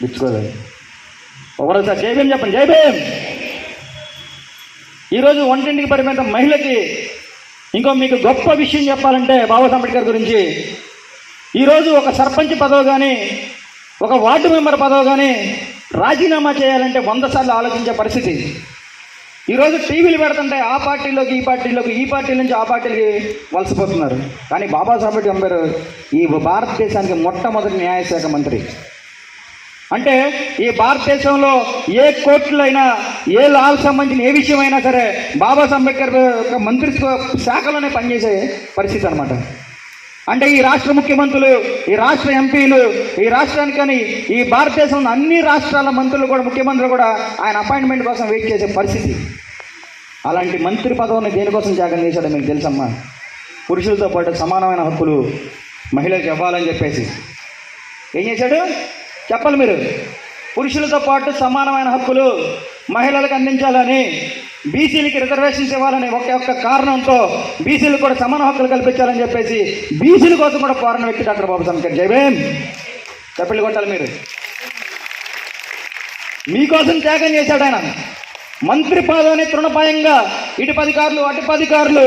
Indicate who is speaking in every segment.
Speaker 1: మెచ్చుకోలేదు ఒకరోజు జై భీమ్ చెప్పండి జై భీమ్! ఈరోజు వంటింటికి పరిమితం మహిళకి ఇంకో మీకు గొప్ప విషయం చెప్పాలంటే బాబా అంబేద్కర్ గురించి. ఈరోజు ఒక సర్పంచ్ పదవి కానీ ఒక వార్డు మెంబర్ పదవి కానీ రాజీనామా చేయాలంటే వంద సార్లు ఆలోచించే పరిస్థితి. ఈరోజు టీవీలు పెడుతుంటే ఆ పార్టీలోకి ఈ పార్టీలోకి ఈ పార్టీ నుంచి ఆ పార్టీకి వలసపోతున్నారు. కానీ బాబాసాహెబ్ అంబేద్కర్ ఈ భారతదేశానికి మొట్టమొదటి న్యాయశాఖ మంత్రి. అంటే ఈ భారతదేశంలో ఏ కోర్టులైనా ఏ లాల్ సంబంధించిన ఏ విషయమైనా సరే బాబాసాహెబ్ అంబేద్కర్ యొక్క మంత్రిత్వ శాఖలోనే పనిచేసే పరిస్థితి అనమాట అంటే ఈ రాష్ట్ర ముఖ్యమంత్రులు ఈ రాష్ట్ర ఎంపీలు ఈ రాష్ట్రానికని ఈ భారతదేశంలో అన్ని రాష్ట్రాల మంత్రులు కూడా ముఖ్యమంత్రులు కూడా ఆయన అపాయింట్మెంట్ కోసం వెయిట్ చేసే పరిస్థితి. అలాంటి మంత్రి పదవిని దేనికోసం త్యాగం చేశాడో మీకు తెలుసమ్మా? పురుషులతో పాటు సమానమైన హక్కులు మహిళలకు ఇవ్వాలని చెప్పేసి. ఏం చేశాడు? చెప్పాలి మీరు. పురుషులతో పాటు సమానమైన హక్కులు మహిళలకు అందించాలని బీసీలకి రిజర్వేషన్స్ ఇవ్వాలని ఒకే ఒక్క కారణంతో బీసీలకు కూడా సమాన హక్కులు కల్పించాలని చెప్పేసి బీసీల కోసం కూడా పోరాడిన వ్యక్తి డాక్టర్ బాబు సంకర్ జయభేం చెప్పలు కొట్టాలి మీరు. మీకోసం త్యాగం చేశాడు ఆయన. మంత్రి పదవిని తృణపాయంగా ఇటు పదికారులు అటు పదికారులు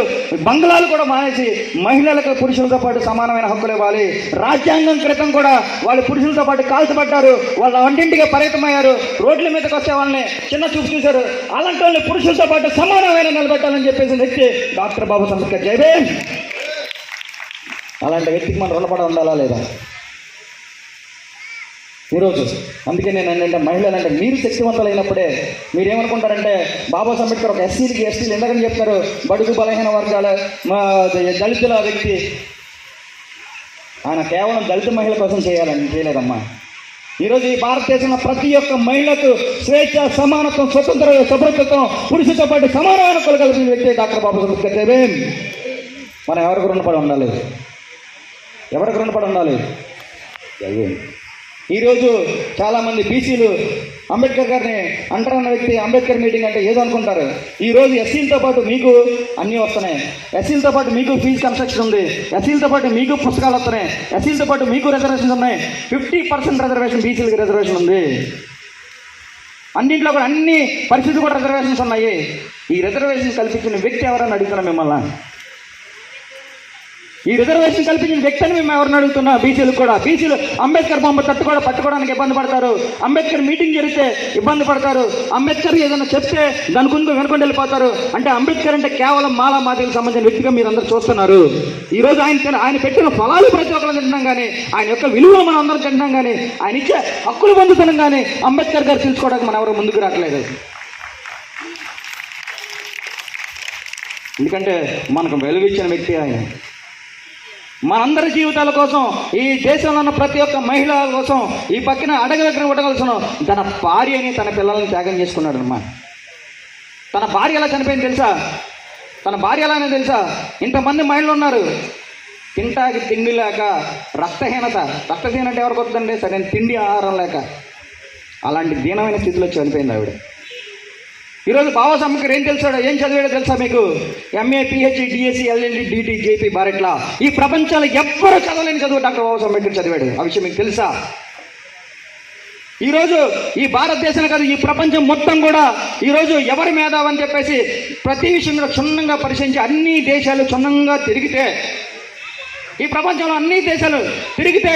Speaker 1: బంగ్లాలు కూడా మానేసి మహిళలకు పురుషులతో పాటు సమానమైన హక్కులు ఇవ్వాలి. రాజ్యాంగం క్రితం కూడా వాళ్ళు పురుషులతో పాటు కాల్చబడ్డారు. వాళ్ళ వంటింటికి పరిమితమయ్యారు రోడ్ల మీదకి వచ్చే వాళ్ళని చిన్న చూపు చూశారు. అలాంటి వాళ్ళని పురుషులతో పాటు సమానమైన నిలబెట్టాలని చెప్పేసి వ్యక్తి డాక్టర్ బాబు సంస్కర్ జైవే అలాంటి వ్యక్తికి మనం రుణపడ ఉండాలా లేదా? ఈరోజు. అందుకే నేను ఏంటంటే మహిళలు అంటే మీరు శక్తివంతులైనప్పుడే మీరేమనుకుంటారంటే బాబా అంబేద్కర్ ఒక ఎస్సీలకి ఎస్టీలు ఎందుకని చెప్తారు బడుగు బలహీన వర్గాల దళితుల వ్యక్తి. ఆయన కేవలం దళిత మహిళ కోసం చేయాలని చేయలేదమ్మా. ఈరోజు ఈ భారతదేశంలో ప్రతి ఒక్క మహిళకు స్వేచ్ఛ సమానత్వం స్వతంత్ర సభ్యత్వం పురుషులతో పాటు సమానమైన హక్కులు కలిగిన వ్యక్తి డాక్టర్ బాబాసాహెబ్ అంబేద్కర్ మనం ఎవరికి రుణపడి ఉండాలి? ఎవరికి రుణపడి ఉండాలి? జైవేం ఈరోజు చాలామంది బీసీలు అంబేద్కర్ గారిని అంటారన్న వ్యక్తి అంబేద్కర్ మీటింగ్ అంటే ఏదో అనుకుంటారు ఈరోజు ఎస్సీలతో పాటు మీకు అన్నీ వస్తున్నాయి. ఎస్సీలతో పాటు మీకు ఫీజు కన్స్ట్రక్షన్ ఉంది. ఎస్సీలతో పాటు మీకు పుస్తకాలు వస్తున్నాయి. ఎస్సీలతో పాటు మీకు రిజర్వేషన్స్ ఉన్నాయి. ఫిఫ్టీ పర్సెంట్ రిజర్వేషన్ బీసీలకి రిజర్వేషన్ ఉంది. అన్నింట్లో కూడా అన్ని పరిస్థితులు కూడా రిజర్వేషన్స్ ఉన్నాయి. ఈ రిజర్వేషన్ కల్పించిన వ్యక్తి ఎవరని అడుగుతున్నాం మిమ్మల్ని. ఈ రిజర్వేషన్ కల్పించిన వ్యక్తిని మేము ఎవరిని అడుగుతున్నా? బీసీలు కూడా. బీసీలు అంబేద్కర్ బొమ్మ తట్టుకోవడం పట్టుకోవడానికి ఇబ్బంది పడతారు. అంబేద్కర్ మీటింగ్ జరిగితే ఇబ్బంది పడతారు. అంబేద్కర్ ఏదైనా చెప్తే దాని గురించి వెనుకొని వెళ్ళిపోతారు. అంటే అంబేద్కర్ అంటే కేవలం మాలా మాదికి సంబంధించిన వ్యక్తిగా మీరు అందరూ చూస్తున్నారు. ఈ రోజు ఆయన ఆయన పెట్టిన ఫలాలు ప్రతి ఒక్కరు తింటున్నాం కానీ ఆయన యొక్క విలువ మనం అందరం తింటున్నాం కానీ ఆయన ఇచ్చే హక్కులు పొందుతున్నాం కానీ అంబేద్కర్ గారు తెలుసుకోవడానికి మనం ఎవరు ముందుకు రావట్లేదు. ఎందుకంటే మనకు వెలుగిచ్చిన వ్యక్తి ఆయన. మనందరి జీవితాల కోసం ఈ దేశంలో ఉన్న ప్రతి ఒక్క మహిళ కోసం ఈ పక్కన అడగ దగ్గర ఉండవలసిన తన భార్యని తన పిల్లల్ని త్యాగం చేసుకున్నాడు అమ్మా తన భార్య ఎలా చనిపోయింది తెలుసా? తన భార్య ఎలానే తెలుసా? ఇంతమంది మహిళలు ఉన్నారు. తింటాకి తిండి లేక రక్తహీనత. రక్తహీనత ఎవరికి వస్తుందండి? సరైన తిండి ఆహారం లేక. అలాంటి దీనమైన స్థితిలో చనిపోయింది ఆవిడ. ఈరోజు బాబాసాహెబ్ ఏం తెలుసాడో ఏం చదివాడో తెలుసా మీకు? M A P H D D S C L L D D T J P బారెట్ల ఈ ప్రపంచంలో ఎవ్వరూ చదవలేని చదువు డాక్టర్ బాబాసాహెబ్ అంబేద్కర్ చదివాడు. ఆ విషయం మీకు తెలుసా? ఈరోజు ఈ భారతదేశం కాదు ఈ ప్రపంచం మొత్తం కూడా ఈరోజు ఎవరి మీద అని చెప్పేసి ప్రతి విషయం కూడా క్షుణ్ణంగా పరిశీలించి అన్ని దేశాలు క్షుణ్ణంగా తిరిగితే ఈ ప్రపంచంలో అన్ని దేశాలు తిరిగితే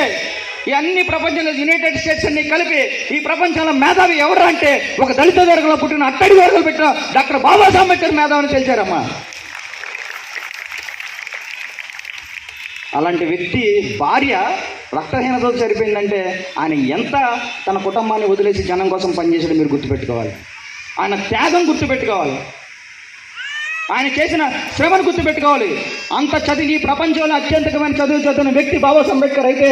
Speaker 1: ఈ అన్ని ప్రపంచంలో యునైటెడ్ స్టేట్స్ అన్ని కలిపి ఈ ప్రపంచంలో మేధావి ఎవరు అంటే ఒక దళిత వర్గంలో పుట్టిన అట్టడి వర్గంలో పెట్టిన డాక్టర్ బాబాసాహెబ్ అంబేద్కర్ మేధావిని తెలిసారమ్మా. అలాంటి వ్యక్తి భార్య రక్తహీనతతో సరిపోయిందంటే ఆయన ఎంత తన కుటుంబాన్ని వదిలేసి జనం కోసం పనిచేసాడు మీరు గుర్తుపెట్టుకోవాలి. ఆయన త్యాగం గుర్తుపెట్టుకోవాలి. ఆయన చేసిన శ్రమను గుర్తుపెట్టుకోవాలి. అంత చదివి ఈ ప్రపంచంలో అత్యంతకమైన చదువు చదివిన వ్యక్తి బాబాసాహెబ్ అంబేద్కర్ అయితే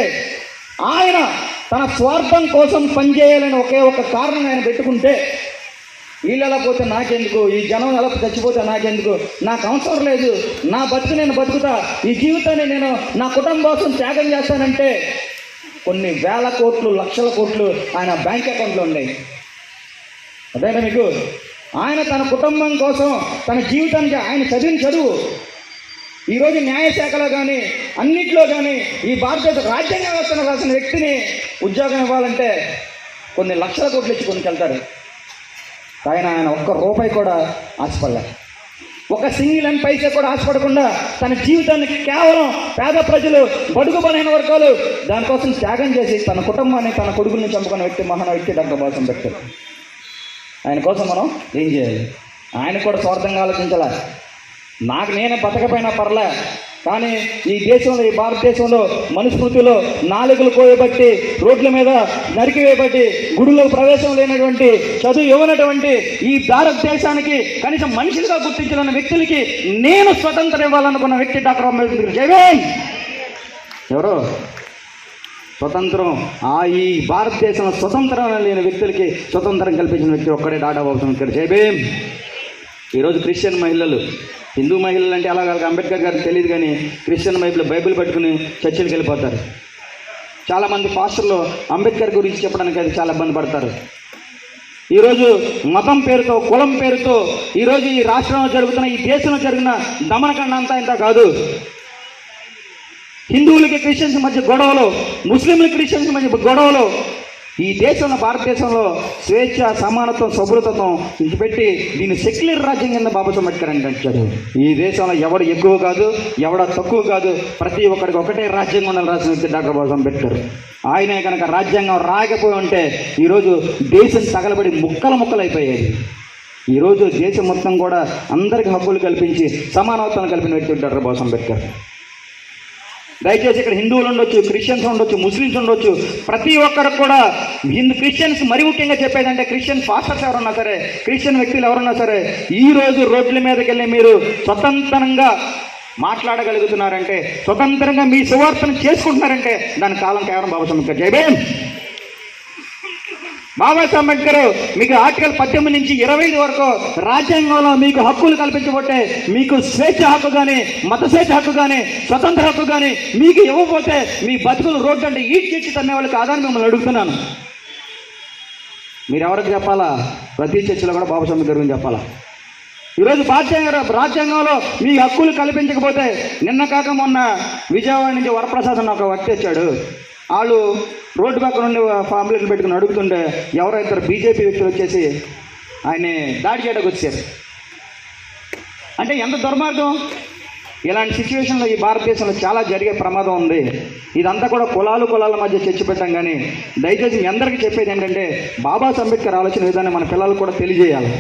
Speaker 1: ఆయన తన స్వార్థం కోసం పనిచేయాలని ఒకే ఒక కారణం ఆయన పెట్టుకుంటే వీళ్ళు ఎలా పోతే నాకెందుకు? ఈ జనం ఎలా చచ్చిపోతే నాకెందుకు? నాకు అవసరం లేదు. నా బతుకు నేను బతుకుతా. ఈ జీవితాన్ని నేను నా కుటుంబం కోసం త్యాగం చేస్తానంటే కొన్ని వేల కోట్లు లక్షల కోట్లు ఆయన బ్యాంక్ అకౌంట్లో ఉన్నాయి. అదేనా మీకు? ఆయన తన కుటుంబం కోసం తన జీవితానికి ఆయన చదివిన చదువు ఈరోజు న్యాయశాఖలో కానీ అన్నిట్లో కానీ ఈ భారతదేశ రాజ్యాంగ వ్యవస్థను రాసిన వ్యక్తిని ఉద్యోగం ఇవ్వాలంటే కొన్ని లక్షల కోట్లు ఇచ్చి కొనుకెళ్తారు ఆయన ఆయన ఒక్క రూపాయి కూడా ఆశపడలే. ఒక సింగిల్ అని పైసే కూడా ఆశపడకుండా తన జీవితాన్ని కేవలం పేద ప్రజలు బడుగు బలైన వర్గాలు దానికోసం త్యాగం చేసి తన కుటుంబాన్ని తన కొడుకుని చంపుకున్న వ్యక్తి మహాన వ్యక్తి డాక్టర్ బాసం పెట్టారు ఆయన కోసం మనం ఏం చేయాలి? ఆయన కూడా స్వార్థంగా ఆలోచించాలి? నాకు నేనే బతకపోయినా పర్లే కానీ ఈ దేశంలో ఈ భారతదేశంలో మనుస్మృతిలో నాలుగులు కోయబట్టి రోడ్ల మీద నరికివేయబట్టి గుడిలో ప్రవేశం లేనటువంటి చదువు ఇవ్వనటువంటి ఈ భారతదేశానికి కనీసం మనిషిగా గుర్తించిన వ్యక్తులకి నేను స్వతంత్రం ఇవ్వాలనుకున్న వ్యక్తి డాక్టర్ అంబేద్కర్ జైవేన్ ఎవరు? స్వతంత్రం. ఆ ఈ భారతదేశంలో స్వతంత్రం లేని వ్యక్తులకి స్వతంత్రం కల్పించిన వ్యక్తి ఒక్కడే డాటా బాబు అంబేద్కర్ జై ఈరోజు క్రిస్టియన్ మహిళలు హిందూ మహిళలు అంటే అలా వాళ్ళకి అంబేద్కర్ గారికి తెలియదు కానీ క్రిస్టియన్ బైబిల్ బైబిల్ పట్టుకుని చర్చిలకు వెళ్ళిపోతారు. చాలామంది పాస్టర్లు అంబేద్కర్ గురించి చెప్పడానికి అది చాలా ఇబ్బంది పడతారు. ఈరోజు మతం పేరుతో కులం పేరుతో ఈరోజు ఈ రాష్ట్రంలో జరుగుతున్న ఈ దేశంలో జరిగిన దమనకండ అంతా ఇంత కాదు. హిందువులకి క్రిస్టియన్స్ మధ్య గొడవలు ముస్లింలు క్రిస్టియన్స్ మధ్య గొడవలు ఈ దేశంలో భారతదేశంలో స్వేచ్ఛ సమానత్వం సౌభృతత్వం పెట్టి దీన్ని సెక్యులర్ రాజ్యం కింద బాబాసాహెబ్ అంబేద్కర్ అంటాడు ఈ దేశంలో ఎవడు ఎక్కువ కాదు ఎవడ తక్కువ కాదు ప్రతి ఒక్కడికి ఒకటే రాజ్యాంగం ఉండాలి రాసిన వ్యక్తి డాక్టర్ బాబాసాహెబ్ అంబేద్కర్. ఆయనే కనుక రాజ్యాంగం రాకపోయి ఉంటే ఈరోజు దేశం తగలబడి ముక్కలు ముక్కలు అయిపోయేది ఈరోజు దేశం మొత్తం కూడా అందరికీ హక్కులు కల్పించి సమానత్వం కల్పిన వ్యక్తి డాక్టర్ బాబాసాహెబ్ అంబేద్కర్. దయచేసి ఇక్కడ హిందువులు ఉండొచ్చు క్రిస్టియన్స్ ఉండొచ్చు ముస్లిమ్స్ ఉండొచ్చు. ప్రతి ఒక్కరు కూడా హిందూ క్రిస్టియన్స్ మరి ముఖ్యంగా చెప్పేదంటే క్రిస్టియన్ ఫాస్టర్స్ ఎవరున్నా సరే క్రిస్టియన్ వ్యక్తులు ఎవరున్నా సరే ఈ రోజు రోడ్ల మీదకి వెళ్ళి మీరు స్వతంత్రంగా మాట్లాడగలుగుతున్నారంటే స్వతంత్రంగా మీ సువార్తను చేసుకుంటున్నారంటే దాని కాలం కేవలం బాబు అంబేద్కర్ జై బాబాసాహెబ్ అంబేద్కర్ మీకు ఆర్టికల్ పద్దెనిమిది నుంచి ఇరవై ఐదు వరకు రాజ్యాంగంలో మీకు హక్కులు కల్పించబోతే మీకు స్వేచ్ఛ హక్కు కానీ మత స్వేచ్ఛ హక్కు కానీ స్వతంత్ర హక్కు కానీ మీకు ఇవ్వకపోతే మీ బతుకులు రోడ్డు అంటే ఈడ్చి ఈడ్చి తన్నే వాళ్ళు కాదని మిమ్మల్ని అడుగుతున్నాను. మీరు ఎవరికి చెప్పాలా? ప్రతి చర్చలో కూడా బాబాసాహెబ్ అంబేద్కర్ గురించి చెప్పాలా? ఈరోజు రాజ్యాంగ రాజ్యాంగంలో మీ హక్కులు కల్పించకపోతే నిన్న కాక మొన్న విజయవాడ నుంచి వరప్రసాద్ అని ఒక వ్యక్తి వచ్చాడు. వాళ్ళు రోడ్డు పక్కన నుండి ఫ్యామిలీని పెట్టుకుని అడుగుతుంటే ఎవరో ఇద్దరు బీజేపీ వ్యక్తులు వచ్చేసి ఆయన్ని దాడి చేయడానికి వచ్చారు? అంటే ఎంత దుర్మార్గం? ఇలాంటి సిచ్యువేషన్లో ఈ భారతదేశంలో చాలా జరిగే ప్రమాదం ఉంది. ఇదంతా కూడా కులాలు కులాల మధ్య చర్చి పెట్టాం కానీ దయచేసి మీ అందరికీ చెప్పేది ఏంటంటే బాబా అంబేద్కర్ ఆలోచన విధానం మన పిల్లలకు కూడా తెలియజేయాలి.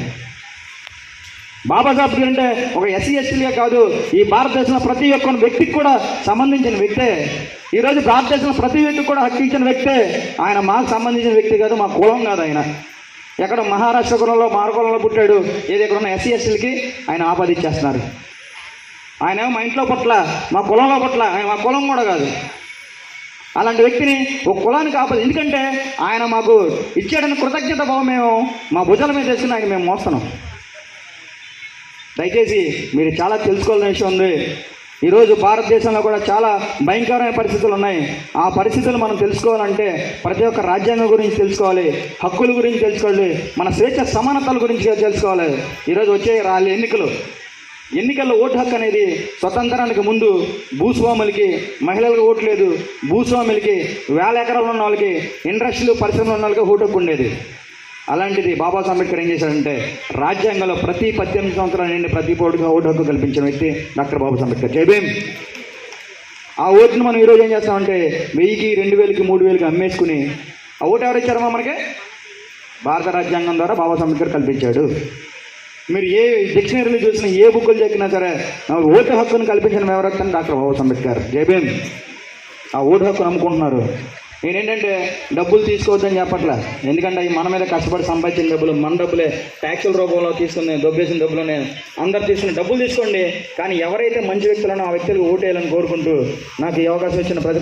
Speaker 1: బాబాసాహెబ్ అంటే ఒక ఎస్సీ ఎస్టీలే కాదు. ఈ భారతదేశంలో ప్రతి ఒక్క వ్యక్తికి కూడా సంబంధించిన వ్యక్తే. ఈరోజు భారతదేశంలో ప్రతి వ్యక్తికి కూడా హక్కు ఇచ్చిన వ్యక్తే. ఆయన మాకు సంబంధించిన వ్యక్తి కాదు మా కులం కాదు ఆయన. ఎక్కడ మహారాష్ట్ర కులంలో మారుకులంలో పుట్టాడు. ఏది ఇక్కడ ఉన్న ఎస్సీ ఎస్టీలకి ఆయన ఆపాదించేస్తున్నారు ఆయన మా ఇంట్లో పట్ల మా కులంలో పట్ల ఆయన మా కులం కూడా కాదు. అలాంటి వ్యక్తిని ఒక కులానికి ఆపదు. ఎందుకంటే ఆయన మాకు ఇచ్చాడని కృతజ్ఞత భావం మేము మా భుజాల మీద వేసుకుని ఆయన మేము మోస్తున్నాం. దయచేసి మీరు చాలా తెలుసుకోవాల్సిన విషయం ఉంది. ఈరోజు భారతదేశంలో కూడా చాలా భయంకరమైన పరిస్థితులు ఉన్నాయి. ఆ పరిస్థితులు మనం తెలుసుకోవాలంటే ప్రతి ఒక్క రాజ్యాంగం గురించి తెలుసుకోవాలి. హక్కుల గురించి తెలుసుకోవాలి. మన స్వేచ్ఛ సమానతల గురించి తెలుసుకోవాలి. ఈరోజు వచ్చే రాలి ఎన్నికలు. ఎన్నికల్లో ఓటు హక్కు అనేది స్వతంత్రానికి ముందు భూస్వాములకి మహిళలకు ఓటు లేదు. భూస్వాములకి వేల ఎకరాలు ఉన్న వాళ్ళకి ఇండస్ట్రీలు పరిశ్రమలు ఉన్న వాళ్ళకి ఓటు హక్కు ఉండేది. అలాంటిది బాబాసాహెబ్ అంబేద్కర్ ఏం చేశారంటే రాజ్యాంగంలో ప్రతి పద్దెనిమిది సంవత్సరాల నుండి ప్రతి పౌరుడిగా ఓటు హక్కు కల్పించిన వ్యక్తి డాక్టర్ బాబాసాహెబ్ అంబేద్కర్. జైభీం ఆ ఓటును మనం ఈరోజు ఏం చేస్తామంటే వెయ్యికి రెండు వేలకి మూడు వేలకి అమ్మేసుకుని ఆ ఓటు ఎవరు ఇచ్చారమ్మా మనకి? భారత రాజ్యాంగం ద్వారా బాబాసాహెబ్ అంబేద్కర్ కల్పించాడు. మీరు ఏ డిక్షనరీలు చూసినా ఏ బుక్కులు చెక్కినా సరే ఓటు హక్కును కల్పించిన ఎవరైతే డాక్టర్ బాబాసాహెబ్ అంబేద్కర్. జైభీం ఆ ఓటు హక్కును అమ్ముకుంటున్నారు నేనేంటంటే డబ్బులు తీసుకోవద్దని చెప్పట్లా? ఎందుకంటే అవి మన మీద కష్టపడి సంపాదించిన డబ్బులు మన డబ్బులే ట్యాక్సుల రూపంలో తీసుకుని దొబ్బేసిన డబ్బులనే అందరు తీసుకుని డబ్బులు తీసుకోండి. కానీ ఎవరైతే మంచి వ్యక్తులను ఆ వ్యక్తులకు ఓటేయాలని కోరుకుంటూ నాకు ఈ అవకాశం ఇచ్చిన ప్రతి